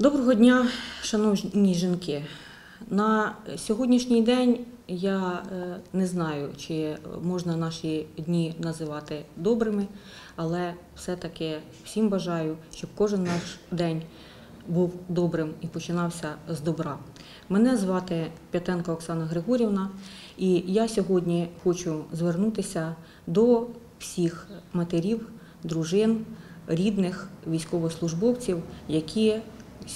Доброго дня, шановні жінки. На сьогоднішній день я е, не знаю, чи можна наші дні називати добрими, але все-таки всім бажаю, щоб кожен наш день був добрим і починався з добра. Мене звати П'ятенко Оксана Григорівна, і я сьогодні хочу звернутися до всіх матерів, дружин, рідних військовослужбовців, які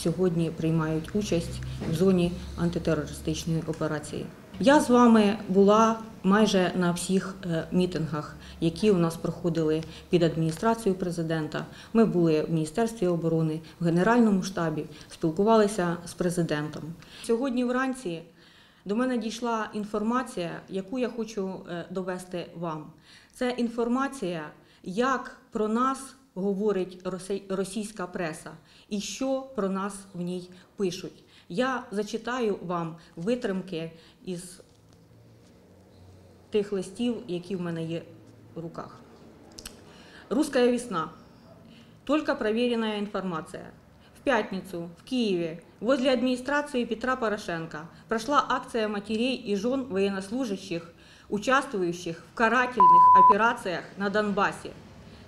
сьогодні приймають участь в зоні антитерористичної операції. Я з вами була майже на всіх е, мітингах, які у нас проходили під адміністрацією президента. Ми були в Міністерстві оборони, в Генеральному штабі, спілкувалися з президентом. Сьогодні вранці до мене дійшла інформація, яку я хочу е, довести вам. Це інформація, як про нас говорить російська преса і що про нас в ній пишуть. Я зачитаю вам витримки із тих листів, які в мене є в руках. Русская весна. Только проверенная информация. В пятницу в Киеве возле администрации Петра Порошенко прошла акция матерей и жен военнослужащих, участвующих в карательных операциях на Донбассе.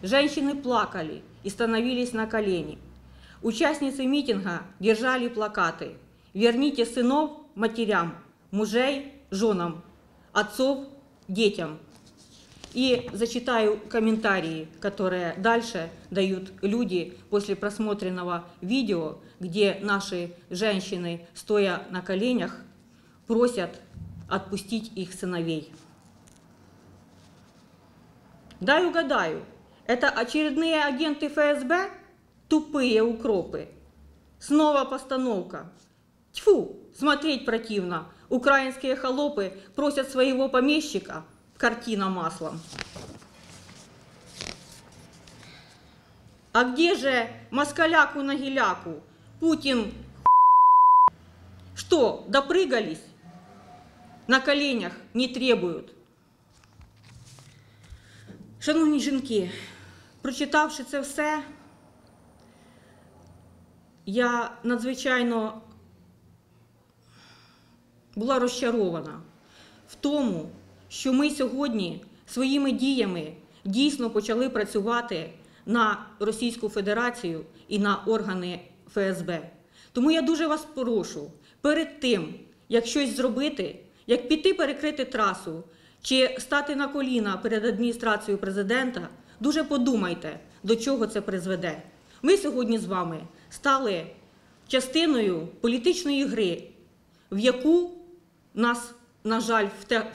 Женщины плакали и становились на колени. Участницы митинга держали плакаты «Верните сынов матерям, мужей женам, отцов детям». И зачитаю комментарии, которые дальше дают люди после просмотренного видео, где наши женщины, стоя на коленях, просят отпустить их сыновей. Дай угадаю, это очередные агенты ФСБ? Тупые укропы. Снова постановка. Тьфу, смотреть противно. Украинские холопы просят своего помещика. Картина маслом. А где же москаляку на геляку? Путин что, допрыгались? На коленях не требуют. Шановні жінки, прочитавши це все, я надзвичайно була розчарована в тому, що ми сьогодні своїми діями дійсно почали працювати на Російську Федерацію і на органи ФСБ. Тому я дуже вас прошу перед тим, як щось зробити, як піти перекрити трасу чи стати на коліна перед адміністрацією президента, дуже подумайте, до чого це призведе. Ми сьогодні з вами стали частиною політичної гри, в яку нас, на жаль,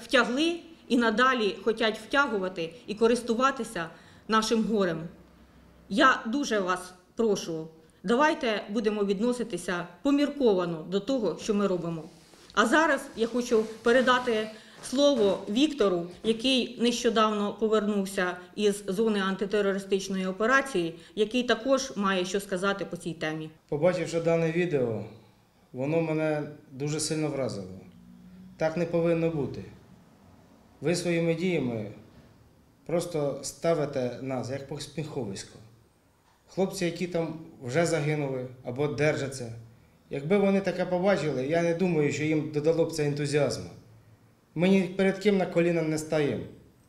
втягли і надалі хочуть втягувати і користуватися нашим горем. Я дуже вас прошу, давайте будемо відноситися помірковано до того, що ми робимо. А зараз я хочу передати слово Віктору, який нещодавно повернувся із зони антитерористичної операції, який також має що сказати по цій темі. Побачивши дане відео, воно мене дуже сильно вразило. Так не повинно бути. Ви своїми діями просто ставите нас як посміховисько. Хлопці, які там вже загинули або держаться, якби вони таке побачили, я не думаю, що їм додало б це ентузіазму. Ми ні перед ким на коліна не стаємо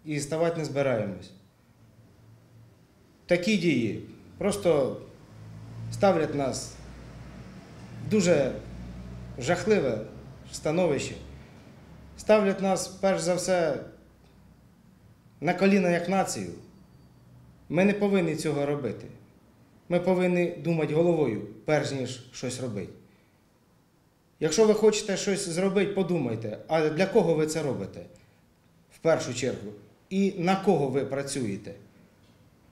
і ставати не збираємось. Такі дії просто ставлять нас в дуже жахливе становище. Ставлять нас, перш за все, на коліна як націю. Ми не повинні цього робити. Ми повинні думати головою, перш ніж щось робити. Якщо ви хочете щось зробити, подумайте, а для кого ви це робите в першу чергу? І на кого ви працюєте?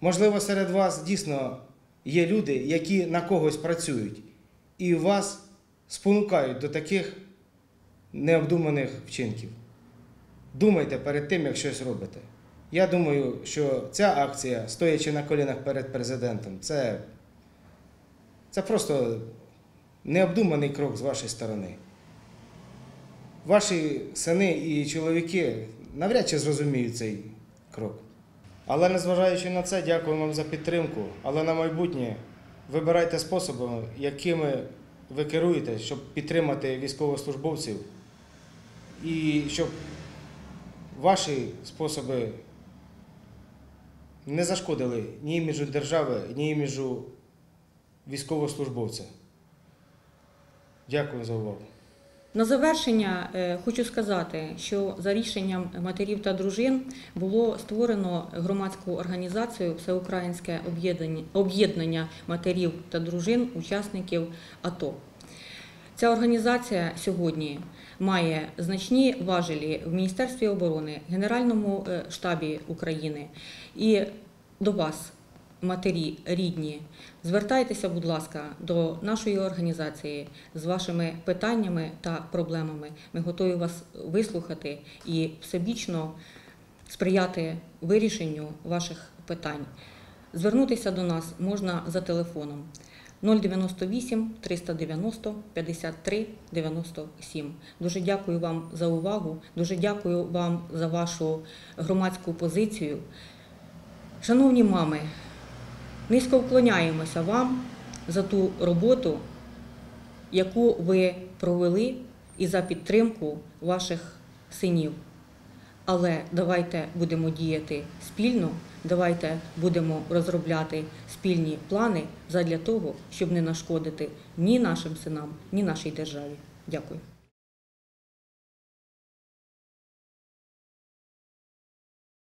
Можливо, серед вас дійсно є люди, які на когось працюють, і вас спонукають до таких необдуманих вчинків. Думайте перед тим, як щось робите. Я думаю, що ця акція, стоячи на колінах перед президентом, це, це просто необдуманий крок з вашої сторони. Ваші сини і чоловіки навряд чи зрозуміють цей крок. Але незважаючи на це, дякую вам за підтримку. Але на майбутнє вибирайте способи, якими ви керуєте, щоб підтримати військовослужбовців і щоб ваші способи не зашкодили ні іміджу держави, ні іміджу військовослужбовця. Дякую за увагу. На завершення е, хочу сказати, що за рішенням матерів та дружин було створено громадську організацію Всеукраїнське об'єднання- матерів та дружин учасників АТО. Ця організація сьогодні має значні важелі в Міністерстві оборони, Генеральному е, штабі України і до вас, матері рідні, звертайтеся, будь ласка, до нашої організації з вашими питаннями та проблемами. Ми готові вас вислухати і всебічно сприяти вирішенню ваших питань. Звернутися до нас можна за телефоном 098 390 53 97. Дуже дякую вам за увагу, дуже дякую вам за вашу громадську позицію. Шановні мами, низько вклоняємося вам за ту роботу, яку ви провели і за підтримку ваших синів. Але давайте будемо діяти спільно, давайте будемо розробляти спільні плани задля того, щоб не нашкодити ні нашим синам, ні нашій державі. Дякую.